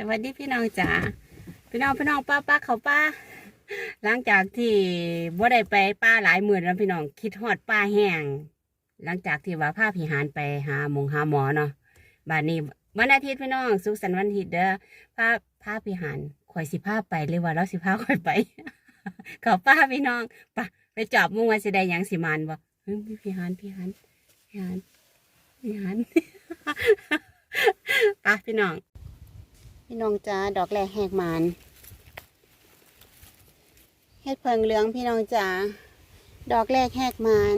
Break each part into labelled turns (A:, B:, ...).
A: สวัสดีพี่น้องจ๋าพี่น้องพี่น้องป้าป้าเขาป้า หลังจากที่บ่ได้ไปป้าหลายหมื่นแล้วพี่น้องคิดฮอดป้าแห้งหลังจากที่ว่าพาพี่หานไปหาหมงหาหมอเนาะบานนี้วันอาทิตย์พี่น้องสุขสันต์วันอาทิตย์เด้อพาพาพี่หานข่อยสิพาไปหรือว่าเราสิพาข่อยไปเขาป้าพี่น้องไปไปจอบมุ่งว่าสิได้หยังสิมานบ่พี่หานพี่หานพี่หานพี่หานไปพี่น้อง พี่น้องจ้าดอกแรกแหกมานเฮ็ดเพิงเหลืองพี่น้องจ้าดอกแรกแหกมาน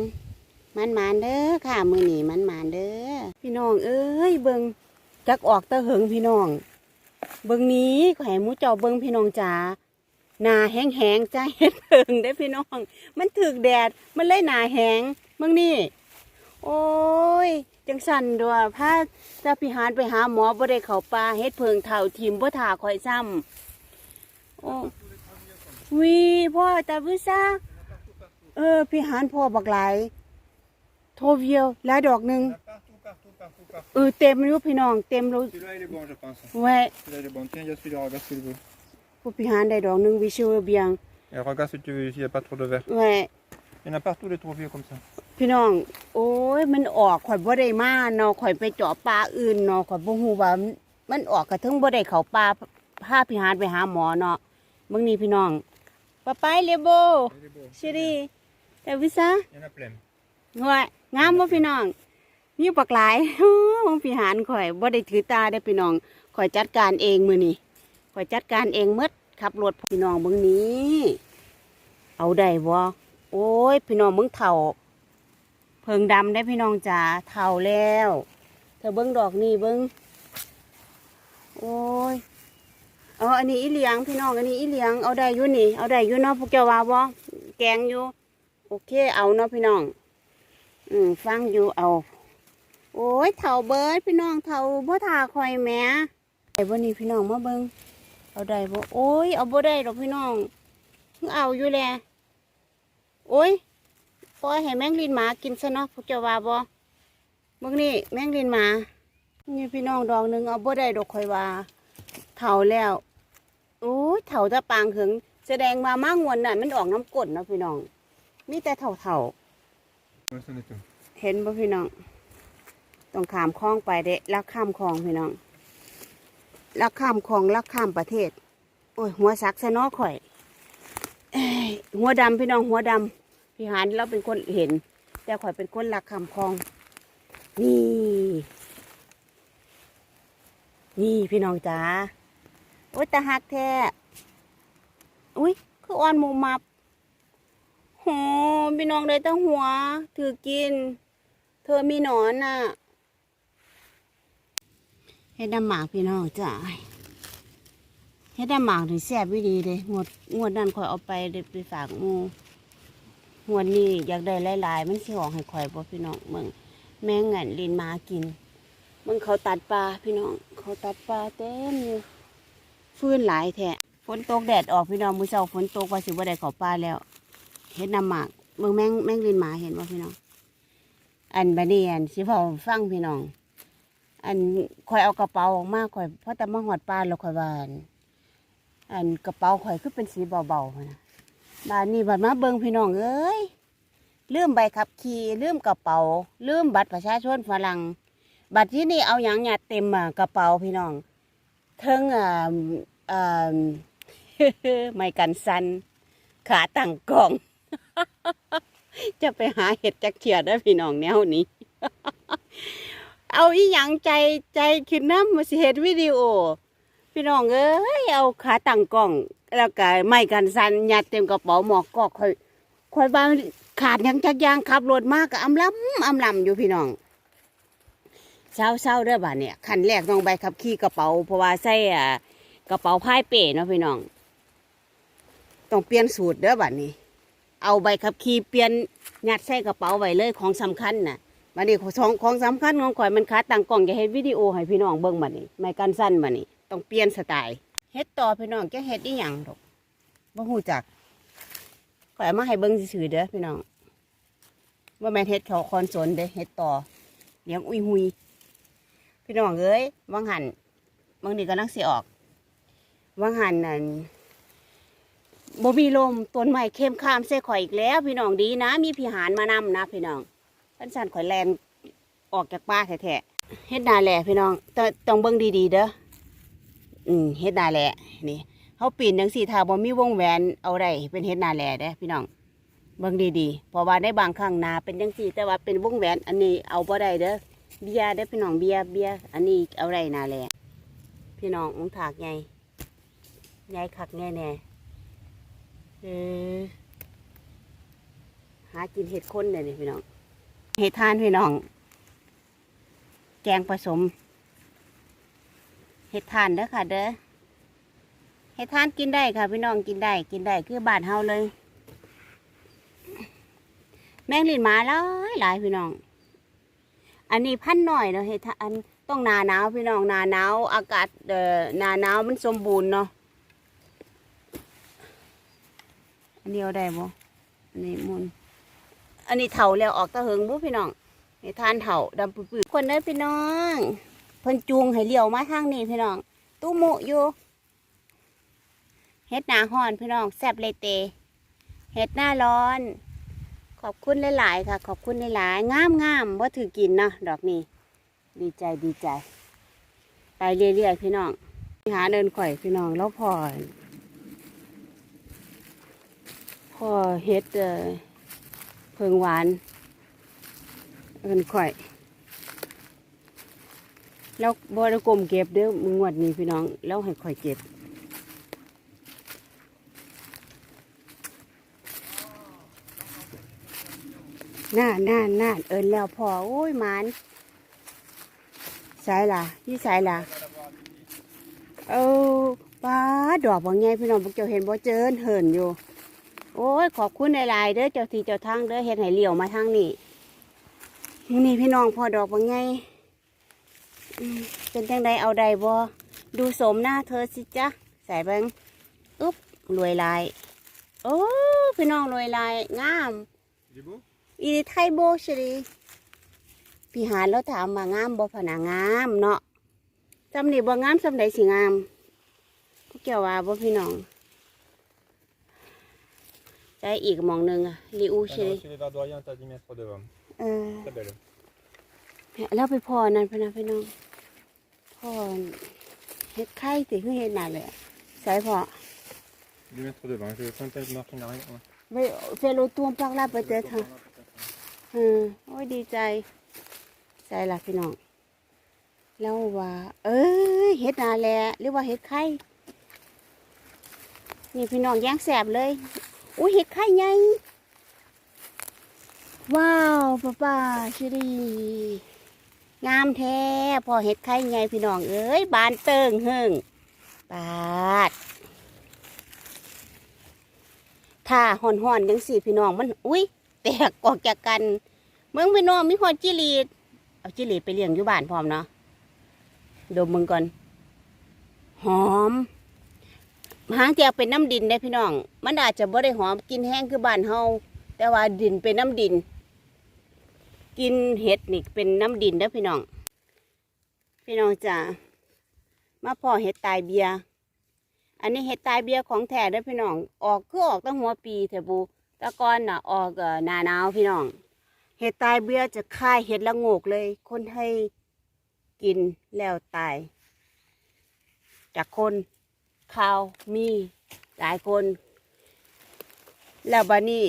A: มันมานเด้อค่ะ มือหนีมันมานเด้อพี่น้องเอ้ยเบิงจักออกตะเหิงพี่น้อง เบิงนี้แขอให้หมูเจ้าเบิงพี่น้องจ้าหนาแห้งแห้งๆจ้าเฮ็ดเพิงได้พี่น้อง มันถึกแดดมันเลยหนาแห้งเบิงนี่โอ้ย จังสันด้วยพาจะพิหารไปหาหมอบ่ได้เข้าป่าเฮ็ดเพิงเท่าทีมบ่ถ่าคอยซ้ำโอ้วีพ่อตาวิซาเออพิหารพ่อบักหลายโทเวียวแล้วดอกหนึ่ง
B: Partout, partout, partout, partout.
A: เออเต็มอยู่พี่น้องเต็มรู้
B: Celui-là, il est bon, je pense.
A: ไว้
B: Celui-là, il est bon. Tiens, il y a celui-là, regarde s'il veut.
A: ผู้พิหารได้ดอกหนึ่งวิชูเบียง
B: Et regarde si tu veux, ici, il n'y a pas trop de verre.
A: ไว้
B: Il y en a partout, les trop vieux comme ça.
A: พี่น้อง โอ้ย มันออกข่อยบ่ได้มาเนาะข่อยไปเจาะปลาอื่นเนาะข่อยบ่ฮู้ว่ามันมันออกกระทึงบ่ได้เข้าป่าพาพี่หานไปหาหมอเนาะเบิ่งนี่พี่น้องป้าไปเลโบ
B: Il est beau.
A: ชิรีแต่วิซา
B: Il y en a plein.
A: ห่วยงามบ่พี่น้องมีปักหลายของพี่หานข่อยบ่ได้ถือตาได้อพี่น้องข่อยจัดการเองมื้อนี้ข่อยจัดการเองหมดขับรถพี่น้องเบิ่งนี้ เอาได้บ่โอ้ย พี่น้องมึงเฒ่าเพิงดำได้พี่น้องจ๋าเฒ่าแล้ว เธอเบิ้งดอกนี่เบิ้งโอ้ยเอาอันนี้อีเลียงพี่น้องอันนี้อีเลียงเอาได้อยู่นี่ เอาได้อยู่เนาะพวกเจ้าว่าบ่แกงอยู่ โอเค เอาเนาะพี่น้อง อืมฟังอยู่เอา โอ้ยเฒ่าเบิร์ดพี่น้องเฒ่าบ่ทาคอยแม่ได้บ่นี่พี่น้องมาเบิ่งเอาได้บ่โอ้ยเอาบ่ได้ดอกพี่น้องเอาอยู่แหละโอ้ย ปล่อยให้แมงลินหมากินซะเนาะพวกเจ้าว่าบ่เบิ่งนี่แมงลินหมา นี่พี่น้องดอกหนึ่งเอาบ่ได้ดอกข่อยว่าเฒ่าแล้วโอ้ยเฒ่าตะปางถึงแสดงว่ามางวนน่ะมันออกน้ำกดเนาะพี่น้องมีแต่เฒ่าเฒ่าเห็นบ่พี่น้องต้องข้ามคลองไปเด้ลักข้ามคลองพี่น้องลักข้ามคลองลักข้ามประเทศ โอ้ยหัวสักซะเนาะข่อยเอ้ยหัวดำพี่น้องหัวดำ พี่หานเราเป็นคนเห็น แต่ข่อยเป็นคนรักคำคลอง นี่ นี่พี่น้องจ๋าโอ้ยตาหักแท้อุ้ยคืออ่อนมูมับโหพี่น้องเลยตั้งหัว ถือกิน เธอมีหนอนน่ะเฮ็ดน้ำหมากพี่น้องจ๋าเฮ็ดน้ำหมากถึงแซ่บวิดีเลยงวดงวดนั้นข่อยเอาไปเด็ไปฝากมู หวนนี้อยากได้หลายๆ มันสิออกให้ข่อยบ่พี่น้องเมืองแม่งเงินลินมากินมึงเขาตัดปลาพี่น้อง เขาตัดปลาเต็มอยู่ฟื้นหลายแท้ฝนตกแดดออกพี่น้องมื้อเช้าฝนตกว่าสิบ่ได้เข้าป่าแล้วเฮ็ดน้ำหมากเบิ่งแม่งแม่งลินมาเห็นบ่พี่น้อง อันบัดนี้อันสิพอฟังพี่น้อง อันข่อยเอากระเป๋าออกมาข่อยเพอแต่มาหอดปลาแล้วข่อยว่าอันอันกระเป๋าข่อยคือเป็นสีเบาๆนะ บ้านนี้บัดมาเบิ่งพี่น้องเอ้ยลืมใบขับขี่ลืมกระเป๋าลืมบัตรประชาชนฝรั่งบัตรที่นี่เอาอย่างหยาดเต็มอะกระเป๋าพี่น้องเทิงอ่าอ่าไม่กันสันขาตั้งกล่อง จะไปหาเห็ดจักเขียดได้พี่น้องแนวนี้ เอาอีหยังใจใจขึ้นน้ำมาสิเห็ดวิดีโอ พี่น้องเอ้ยเอาขาตั้งกล้อง แล้วก็ไม่กันสันยัดเต็มกระเป๋าหมอกก็ค่อยค่อยบางขาดยังจักยางขับรถมากก็อำลำอำลำอยู่พี่น้องเศร้าเศร้าเด้อบ้านเนี่ยขันแรกต้องใบขับขี่กระเป๋าเพราะว่าใส่อ่ากระเป๋าพายเป้เนาะพี่น้องต้องเปลี่ยนสูตรเด้อบ้านนี้ เอาใบขับขี่เปลี่ยนยัดใส่กระเป๋าไว้เลยของสำคัญน่ะบัดนี้ของของสำคัญของข่อยมันขาตั้งกล้องจะเฮ็ดวิดีโอให้พี่น้องเบิ่งบัดนี้ไม่กันสั้นบัดนี้ ต้องเปลี่ยนสไตล์ เฮ็ดต่อพี่น้องจะเฮ็ดอีหยังดอกบ่ฮู้จักข่อยเอามาให้เบิ่งซื่อๆเด้อพี่น้องว่าแม่นเฮ็ดเขาคอนสนเด้อเฮ็ดต่อเลี้ยงอุ้ยหุยพี่น้องเอ้ยวังหันบางนี่กำลังสิออกว่างหันนั่นบ่มีลมต้นไม้เข้มข้ามใส่ข่อยอีกแล้ว พี่น้องดีนะ มีพี่หารมานำนะ พี่น้องท่านสั่นข่อยแลนออกจากป่าแท้ๆเฮ็ดนาแหล่พี่น้องต้องต้องเบิ่งดีๆเด้อ อืมเฮ็ดนาแหล่นี่เฮาปีนจังซี่ถ้าบ่มีวงแหวนเอาได้เป็นเฮ็ดนาแหล่เด้พี่น้องเบิ่งดีๆเพราะว่าในบางครั้งนาเป็นจังซี่ แต่ว่าเป็นวงแหวน อันนี้เอาบ่ได้เด้อเบียร์เด้พี่น้องเบียเบียอันนี้เอาได้นาแหล่พี่น้ององถากใหญ่ใหญ่คักแน่แน่เออหากินเห็ดคนเนี่ยนี่พี่น้อง เห็ดทานพี่น้อง แกงผสม เห็ดทานเด้อค่ะ เด้อเห็ดทานกินได้ค่ะ พี่น้องกินได้ กินได้คือบานเฮาเลย แมงลินมาหลายหลายพี่น้อง อันนี้พันหน่อยเนาะเห็ดทานต้องหนาหนาวพี่น้องหนาหนาวอากาศเอ่อหนาหนาวมันสมบูรณ์เนาะอันนี้เอาได้บ่อันนี้มุนอันนี้เถาแล้วออกตะเหิงบุพี่น้องเห็ดทานเถาดำปื้อๆคนเด้อพี่น้อง เพิ่นจูงให้เลี้ยวมาทางนี้พี่น้อง ตู้หมุอยู่เฮ็ดหนาฮ้อนพี่น้องแซ่บเลยเตเฮ็ดหน้าร้อน ขอบคุณหลายๆค่ะ ขอบคุณหลายๆงามงามว่าถือกินเนาะดอกนี้ ดีใจดีใจ ไปเรื่อยๆพี่น้องหาเดินข่อยพี่น้องแล้วพอพอเฮ็ดเอ่อเพิงหวานเอินข่อย แล้วบริกรมเก็บเด้อมึงงวดนี้พี่น้อง แล้วให้ข่อยเก็บ น่านน่านน่านเอินแล้วพอโอ้ยมันสายล่ะยี่สายล่ะ เออป้าดอกบางไงพี่น้องพวกเจ้าเห็นบ่เจินเหินอยู่ โอ้ย ขอบคุณหลายๆเด้อเจ้าทีเจ้าทางเด้อเฮ็ดให้เหลียวมาทางนี้นี่พี่น้องพอดอกบางไง เป็นจังใดเอาใดบ่ดูสมหน้าเธอสิจ๊ะใส่เบิงอุ๊บรวยลาย โอ้พี่น้องรวยลายงาม
B: Il est beau
A: อีไทยโบชรีพี่หานแล้วถามว่างามบ่ผนางามเนาะจำนี่บ่งามสำใดสิงามพวกเกี่ยวว่าบ่พี่น้องใจอีกหมองหนึงอะลิอู
B: On
A: ช
B: a
A: รี
B: reçu les verdoyants à 10 mètres devant.
A: เออ
B: Très belle.
A: แล้วไปพ่อนั่นพะนะพี่น้อง พ่อเฮ็ดไข่ติคือเฮ็ดน่ะเลยใส่พ่อ
B: 10 mètres devant. Je vais faire une petite marque en arrière. ouais.
A: ไปเฟโลตัวปากลาไปเจอเธอเออโอ้ยดีใจ ใจละพี่น้อง แล้วว่า เอ้ยเฮ็ดนาแลหรือว่าเฮ็ดไข่ นี่พี่น้องแย่งแสบเลย อุ้ยเฮ็ดไข่ใหญ่ว้าวป้าป้าชิรี งามแท้พอเฮ็ดไข่ใหญ่พี่น้องเอ้ยบานเติงเฮิงปาดถ้าห่อนๆจังสี่พี่น้องมัน อุ้ยแตกออกจากกัน เมืองพี่น้องมีหอดจิลีดเอาจิลีดไปเลี้ยงอยู่บ้านพร้อมเนาะดมมึงก่อน หอมหางเจียเป็นน้ำดินได้พี่น้อง มันอาจจะบ่ได้หอมกินแห้งคือบ้านเฮาแต่ว่าดินเป็นน้ำดิน กินเห็ดนี่เป็นน้ำดินเด้อพี่น้อง พี่น้องจ้ามาพ่อเห็ดตายเบีย อันนี้เห็ดตายเบียของแท้เด้อพี่น้อง ออกคือออกตั้งหัวปีเถอะบูตะกอนน่ะออกหนาหนาวพี่น้อง เห็ดตายเบี้ยจะคายเห็ดละโงกเลย คนให้กินแล้วตาย จากคนข่าวมีหลายคน แล้วบานี้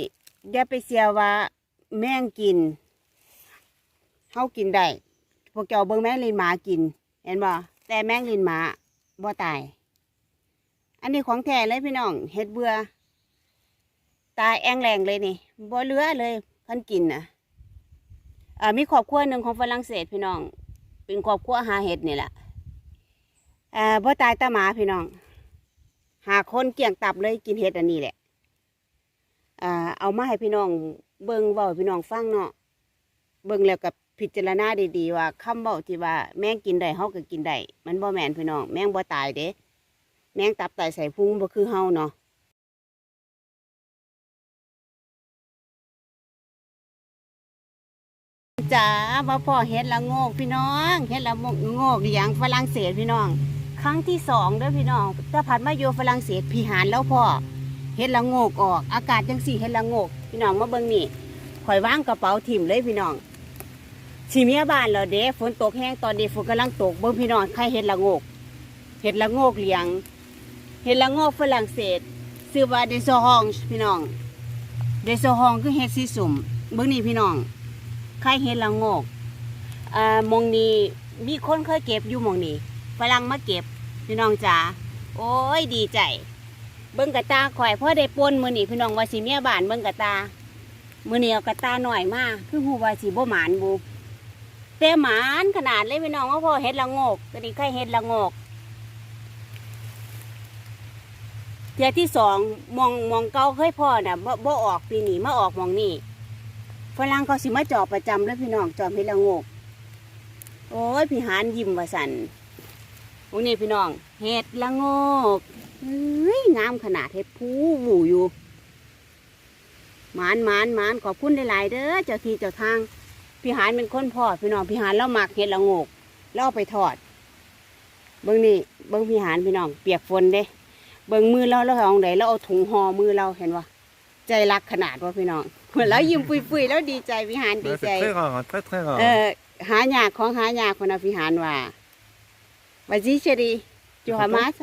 A: อย่าไปเสียว่าแม่งกิน เฮากินได้พวกเจ้าเบิ่งแมงลินหมากิน เห็นบ่แต่แมงลินหมาบ่ตาย อันนี้ของแท้เลยพี่น้องเห็ดเบื่อตายแองแรงเลยนี่บ่เหลือเลยคันกินน่ะอ่ามีครอบครัวหนึ่งของฝรั่งเศสพี่น้อง เป็นครอบครัวหาเห็ดนี่แหละอ่าบ่ตายตาหมาพี่น้อง หาคนเกี่ยงตับเลยกินเห็ดอันนี้แหละอ่าเอามาให้พี่น้องเบิ่งเว้าพี่น้องฟังเนาะเบิ่งแล้วกับ พิจารณาดีๆว่าคำเว้าที่ว่าแมงกินได้เฮาก็กินได้มันบ่แม่นพี่น้องแมงบ่ตายเด้แมงตับไตใส่พุงบ่คือเฮาเนาะจ๋ามาพ่อเฮ็ดละโงกพี่น้องเฮ็ดละโงกอย่างฝรั่งเศสพี่น้อง ครั้งที่สองเด้อพี่น้องถ้าผัดมาอยู่ฝรั่งเศสพี่หานแล้วพ่อเฮ็ดละโงกออก อากาศจังสี่เฮ็ดละโงก พี่น้องมาเบิ่งนี่ข่อยวางกระเป๋าถิ่มเลยพี่น้อง สิเมียบ้านแล้วเด้ฝนตกแห้งตอนนี้ฝนกำลังตกเบิ่งพี่น้องใครเฮ็ดละโงกเฮ็ดละโงกเหลียงเฮ็ดละโงกฝรั่งเศสชื่อว่าเดซฮองพี่น้อง เดซฮองคือเฮ็ดสีสุ่มเบิ่งนี่พี่น้องใครเฮ็ดละโงกอ่ามองนี้มีคนเคยเก็บอยู่มองนี้ฝรั่งมาเก็บพี่น้องจ๋าโอ้ยดีใจ เบิ้งกระตาข่อยพ่อได้ปนมือนี่พี่น้องว่าสิเมียบ้านเบิ้งกระตามือนี่เอากระตาหน่อยมากคือหูว่าสิบ่หมานบู แต่หมานขนาดเลยพี่น้องว่าพ่อเฮ็ดละงกก็ดีใครเฮ็ดละงกเทียที่สองมองมองเกาเคยพ่อน่ะบ่บ่ออกปีนี้มาออกมองนี่ฝรั่งเขาสิมาจอบประจำเลยพี่น้องจอบเฮ็ดละงก โอ้ยพี่หานยิ้มว่าสันวกนี้พี่น้องเห็ดละงกเฮ้ยงามขนาดเห็ดผู้หูอยู่หมานหมานหมานขอบคุณหลาย ๆ เด้อเจ้าที่เจ้าทาง พี่หานเป็นคนพ่อพี่น้องพี่หานเราหมักเห็ดละโงกเราเอาไปทอด เบิ้งนี่เบิ้งพี่หานพี่น้องเปียกฝนเด้เบิ้งมือเราเราเอาไหนเราเอาถุงห่อมือเราเห็นวะใจรักขนาดว่าพี่น้องเหมือนแล้วยิ้มปุยๆแล้วดีใจพี่หานดี
B: Ouais,
A: ใจ
B: C'est très rare, hein, très très rare.
A: เออหายากของหายากคนอภิหารว่าว่าจิเชรีจูฮามาส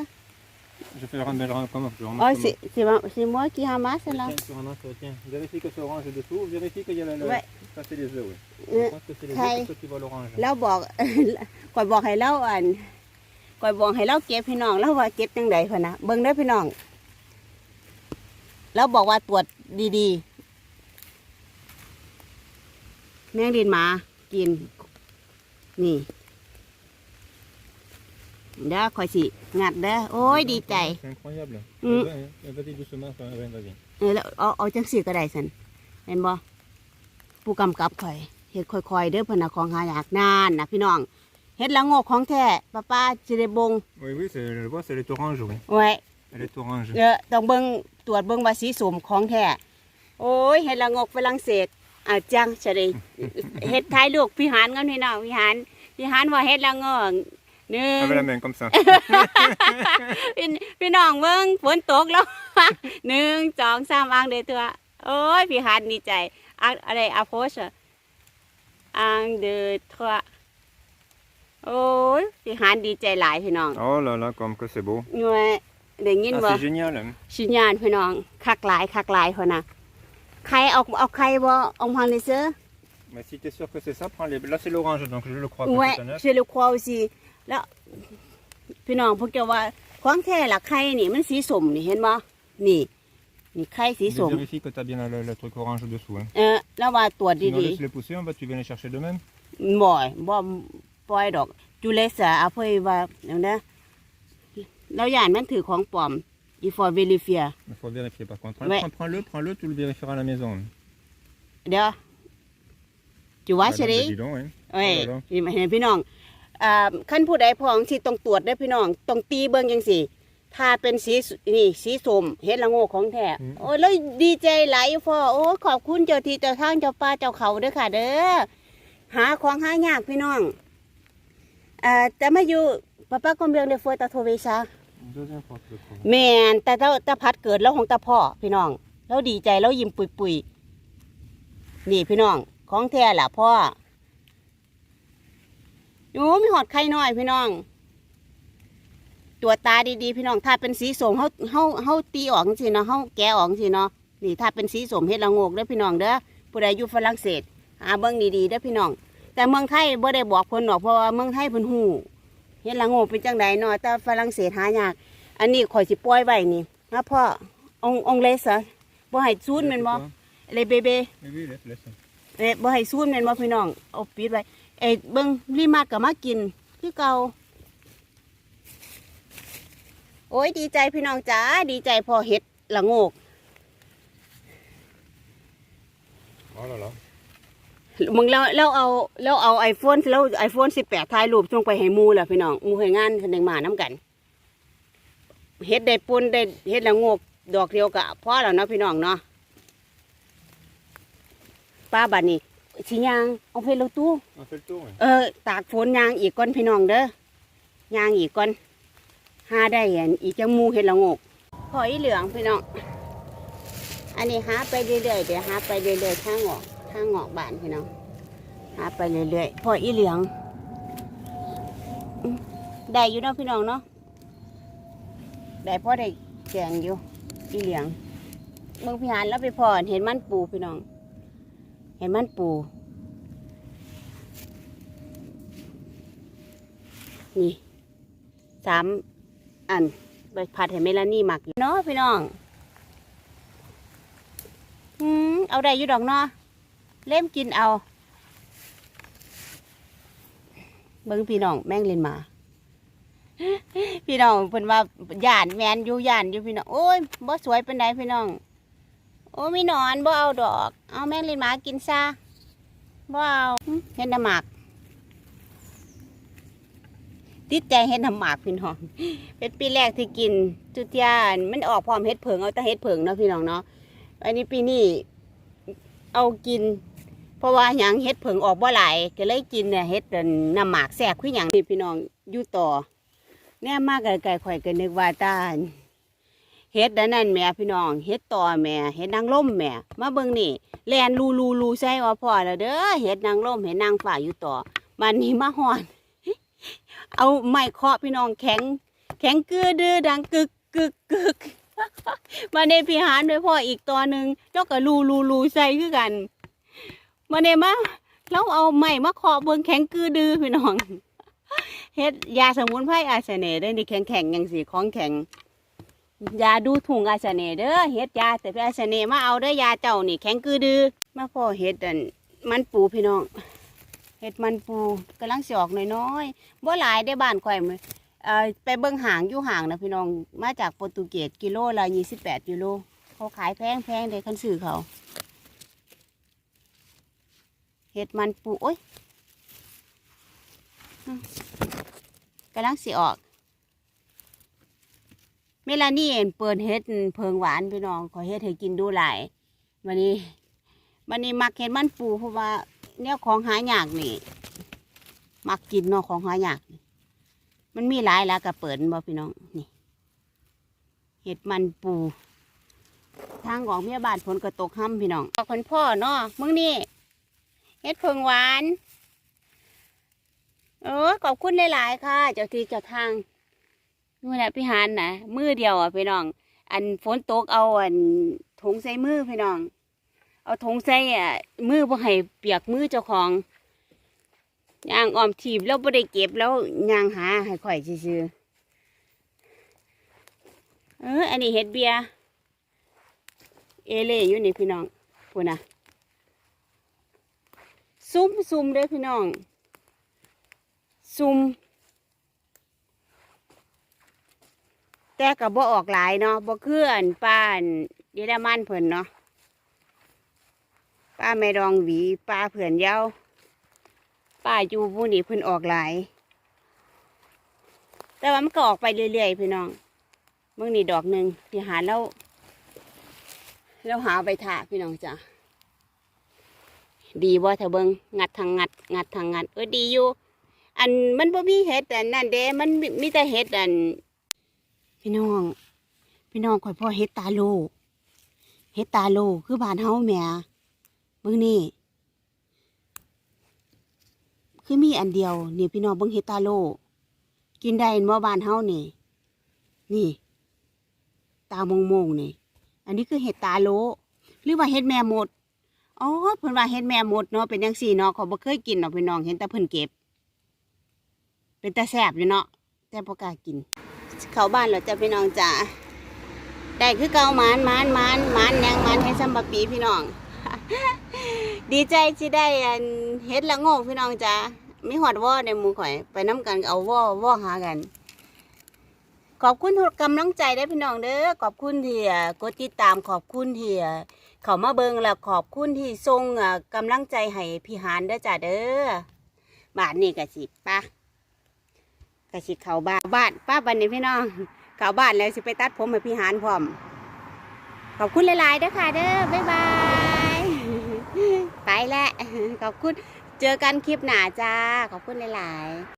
B: Je fais un bel rang comment je
A: อ๋อ
B: remonte
A: สิสิว่าสิมัวกี่ฮามาสแล้ว
B: Tiens, sur un entretien. Vérifie que c'est orange dessous. Vérifie qu'il y a le. le-
A: Ouais.
B: Ça, c'est les œufs, oui.
A: Euh,
B: Je pense que c'est les
A: Kai.
B: œufs, c'est toi qui vois l'orange.
A: แล้วบอกก่อยบอกให้เล่าอันก่อยบอกให้เล่าเก็บพี่น้องแล้วว่าเก็บจังไดพะนะเบิ่งเด้อพี่น้องแล้วบอกว่าตรวจดีๆ แมงดินหมากิน นี่ เด้อคอยสิงัดเด้อโอ้ยดีใจ
B: C'est incroyable.
A: Mm.
B: Ouais, ouais, Vas-y doucement, ça, ouais, vas-y.
A: เออแล้วเอาเอาจังสีก็ได้สันเห็นบ่ผู้กำกับข่อยเฮ็ดค่อยๆเด้อเพนนะของหายากนานนะพี่น้องเฮ็ดละโงกของแท้ป้าป้าสิได้บง
B: Oui, oui, c'est- je le vois, c'est les orange, oui.
A: ไว้
B: Elle est orange.
A: เดี๋ยวต้องเบิ่งตรวจเบิ่งว่าสีสมของแท้โอ้ยเฮ็ดละโงกฝรั่งเศสอ่าจังจะได้เฮ็ดท้ายลูกพี่หานกันพี่น้องพี่หานพี่หานว่าเฮ็ดละโงก หนึ่ง
B: Avec la main, comme ça.
A: พี่พี่น้องเบิ่งฝนตกแล้วหนึ่งสองสามอ่างเดือตัวโอ้ยพี่ฮันดีใจอ่างอะไรอาโพสอ่างเดือตัวโอ้ยพี่ฮันดีใจหลายพี่น้อง
B: Oh là là, comme que c'est beau.
A: หน่วยได้ยิน
B: Ah,
A: บ่
B: c'est génial. hein.
A: ชิญญาณพี่น้องคักหลายคักหลายคนน่ะใครเอาเอาใครบ่เอาพังเลยเซอ
B: Mais si tu es sûr que c'est ça, prends les. Là, c'est l'orange, donc je le crois que
A: ouais
B: c'est un œuf.
A: เชลูควาสิ แล้ว พี่น้องพวกเจ้าว่าของแท้ละไข่นี่มันสีสมนี่เห็นบ่นี่ นี่ไข่สีส
B: Je
A: ม
B: Vérifie que tu as bien le, le truc orange dessous. Hein.
A: เออแล้วว่าตรวจ
B: Sinon,
A: ดี
B: laisse les pousser, en bas, tu viens les chercher de même.
A: ๆบ่อยบ่ปล่อยดอก จุเลสาเอาเพื่อว่าเดี๋ยวนะแล้วย่านมันถือของปลอมอีฟอร์เวลิเฟีย
B: Il faut vérifier par contre.
A: Ouais.
B: Prends- Prends-le, prends-le, tu le vérifieras à la maison.
A: เดี๋ยวจุว่า
B: Voilà,
A: เฉย
B: bah, dis donc, hein.
A: เอ้ย
B: Oh là là.
A: นี่มาเห็นพี่น้องอ่า ขั้นผู้ใดพองสิต้องตรวจได้อพี่น้องต้องตีเบิ่งจังสิถ้าเป็นสีสนี่สีส้มเฮ็ดละโง่ของแท้โอ้ยแล้วดีใจหลายพ่อโอ้ขอบคุณเจ้าที่เจ้าทางเจ้าป่าเจ้าเขาเด้อค่ะ เด้อหาของหายากพี่น้องอ่าแต่มาอยู่ป้าป้าคอมเบียงเดฟวยตาโทเวชา
B: Deuxième fois que je le trouve.
A: แม่นแต่ถ้าถ้าพัดเกิดแล้วของตาพ่อพี่น้องแล้วดีใจแล้วยิ้มปุยปุยๆนี่พี่น้องของแท้ล่ะพ่อ โอ้มีหอดไข่น้อยพี่น้อง ตัวตาดีๆ พี่น้อง ถ้าเป็นสีส้มเฮาเฮาเฮาตีออกสิเนาะเฮาแกะออกสิเนาะนี่ถ้าเป็นสีส้มเฮ็ดละโงกเด้อพี่น้องเด้อผู้ใดอยู่ฝรั่งเศสหาเบิ่งดีๆเด้อพี่น้อง แต่เมืองไทยบ่ได้บอกเพิ่นหรอกเพราะว่าเมืองไทยเพิ่นฮู้เฮ็ดละโงกเป็นจังไดเนาะแต่ฝรั่งเศสหายาก อันนี้ข่อยสิปล่อยไว้นี่นะพ่อององเลสอะบ่ให้ซูนแม่นบ่เลยเบเบ
B: Oui, oui, laisse, laisse.
A: เอ้ยบ่ให้ซูนแม่นบ่พี่น้องเอาปิดไว้ เอ้ยเบิ่งรีมาดก็มากินคือเก่าโอ้ยดีใจพี่น้องจ๋าดีใจพอเฮ็ดละโงก
B: Oh là là.
A: มึงแล้วแล้วเอาแล้วเอา iPhone แล้ว iPhone 18ถ่ายรูปส่งไปให้หมู่ล่ะพี่น้องหมู่ให้งานแสดงมานํกันเฮ็ดได้ปุ่นได้เฮ็ดละโงกดอกเดียวก็พอแล้วเนาะพี่น้องเนาะป้าบัดนี้ สิยางเอาไปรถตู้
B: On fait le tour. oui.
A: เออตากฝนยางอีกก่อนพี่น้องเด้อยางอีกก่อนหาได้อันอีกจังหมูเห็ดละโงกพออีเหลืองพี่น้องอันนี้หาไปเรื่อยๆเดี๋ยวหาไปเรื่อยๆทางออกทางออกบ้านพี่น้องหาไปเรื่อยๆพออีเหลืองอืมได้อยู่เนาะพี่น้องเนาะได้พอได้แกงอยู่อีเหลืองเมืองพิหารแล้วไปพอเห็นมันปูพี่น้อง เห็นมันปู นี่สามอันไปผัดให้เมลานี่หมักอยู่เนาะพี่น้องอืมเอาได้อยู่ดอกเนาะเล่มกินเอา เบิ้งพี่น้องแม่งเล่นมา พี่น้องเพิ่นว่าย่านแมนอยู่ย่านอยู่พี่น้องโอ้ยบ่สวยเป็นไดพี่น้อง อ้มีหนอนบ่เอาดอก เอาแม่งล่นหมากินซะบ่เอาเห็นน้ำหมากติดใจเห็ดน้ำหมากพี่น้อง เป็นปีแรกที่กินจุดยานมันออกพร้อมเห็ดเผิงเอาแต่เห็ดเผิงเนาะพี่น้องเนาะอันนี้ปีนี้เอากิน เพราะว่าหยังเห็ดเผิงออกบ่หลายก็เลยกินเนี่ยเห็ดน้ำหมากแสบคือหยังนี่พี่น้องอยู่ต่อแน่มากไกลๆข่อยก็นึกว่าตา เห็ดอันนั่นแม่พี่น้องเห็ดต่อแม่เห็ดนางร่มแม่มาเบิ่งนี่แลนลูลูลูใส่ว่าพอแล้วเด้อเห็ดนางร่มเห็ดนางฝ่าอยู่ต่อมันนี้มาหอน เอาไม้เคาะพี่น้องแข็ง แข็งกือดื้อดังกึกกึกกึกมาในพี่หานด้วยพ่ออีกตัวหนึ่งแล้วก็ลูลูลูใส่คือกันมาในมาแล้วเอาไม้มาเคาะเบิ่งแข็งกือดื้อพี่น้องเฮ็ดยาสมุนไพรอาเสน่ได้นี่แข็งแข็งยังสีของแข็ง ยาดูถุงอาเน่เด้อเฮ็ดยาแต่พี่อาเน่มาเอาเด้อยาเจ้านี่แข็งกือดื้อมาพ่อเฮ็ดอันมันปูพี่น้องเฮ็ดมันปูกำลังสิออกน้อยๆบ่หลายได้บ้านข่อยมื้อเอ่อไปเบิ่งหางอยู่ห่างนะพี่น้องมาจากโปรตุเกสกิโลละ28ยูโรเขาขายแพงแพงๆเด้คันซื้อเขาเฮ็ดมันปูโอ้ยกำลังสิออก เมลานี่เห็นเปิดเฮ็ดเพิงหวานพี่น้องขอเฮ็ดให้กินดูหลายวันนี้วันนี้มักเฮ็ดมันปูเพราะว่าแนวของหายากนี่ มักกินเนาะของหายากมันมีหลายแล้วก็เปิดบ่พี่น้องนี่เห็ดมันปู ทางของเมียบ้านฝนก็ตกห้ำพี่น้องบอกคนพ่อเนาะมึงนี่เห็ดเพิงหวาน เออขอบคุณหลาย ๆ ค่ะ เจ้าที่เจ้าทาง นู่นแหละพี่หานนะมือเดียวอะพี่น้อง อันฝนตกเอาอันถุงใส่มือพี่น้อง เอาถุงใส่อะมือบ่ให้เปียกมือเจ้าของย่างออมทีบแล้วไม่ได้เก็บแล้วย่างหาให้ข่อยซื้อเอออันนี้เห็ดเบียเอเล่อยู่นี่พี่น้องพูนะซุ่มซุ่มเด้อพี่น้องซุ่ม แต่กับบ่ออกหลายเนาะบ่คืออันป้านเยอรมันเพิ่นเนาะป้าไม่รองหวีป้าเผื่อนเย้าป้าอยู่ผู้นี้เพิ่นออกหลาย แต่ว่ามันก็ออกไปเรื่อยๆพี่น้องเมื่อนี้ดอกหนึ่งพี่หาแล้วแล้วหาไปถ่าพี่น้องจ้ะดีบ่เธอเบิงงัดทางงัด งัดทางงัดเออดีอยู่ อันมันบ่มีเห็ดอันนั่นเด้มันมีมีแต่เห็ดอัน พี่น้อง พี่น้องข่อยพ่อเห็ดตาโลเห็ดตาโลคือบ้านเฮาแม่เบิ่งนี่คือมีอันเดียวนี่พี่น้องเบิ่งเฮดตาโลกินได้เมื่อบ้านเฮานี่ นี่ ตามงมงๆนี่ อันนี้คือเห็ดตาโลหรือว่าเห็ดแม่หมดอ๋อเพิ่นว่าเห็ดแม่หมดเนาะเป็นจังซี่เนาะเขาบ่เคยกินเนาะพี่น้องเห็นแต่เพิ่นเก็บ เป็นแตาแซ่บอยู่เนาะแต่บ่กล้ากิน เขาบ้านแล้วจ้ะพี่น้องจ้ะได้คือเกาหมานหมานหมานหมานยังหมานให้ซ้ำบักปีพี่น้อง ดีใจที่ได้เฮ็ดละโงกพี่น้องจ้ามีหอดว่อในมู่ข่อย ไปน้ำกันเอาว่อว่อหากัน ขอบคุณทุกกำลังใจได้พี่น้องเด้อขอบคุณที่กดติดตามขอบคุณที่เขามาเบิงแล้วขอบคุณที่ส่งอ่ากำลังใจให้พี่หานเด้อจ้าเด้อบาทนี่กะสิป้า กระสิเข่าบ้านบ้านป้าบันนี้พี่น้องเข่าบ้านแล้วสิไปตัดผมให้พี่หานพร้อม ขอบคุณหลายๆเด้อค่ะเด้อบ๊ายบายไปแล้วขอบคุณเจอกันคลิปหน้าจ้าขอบคุณหลายๆ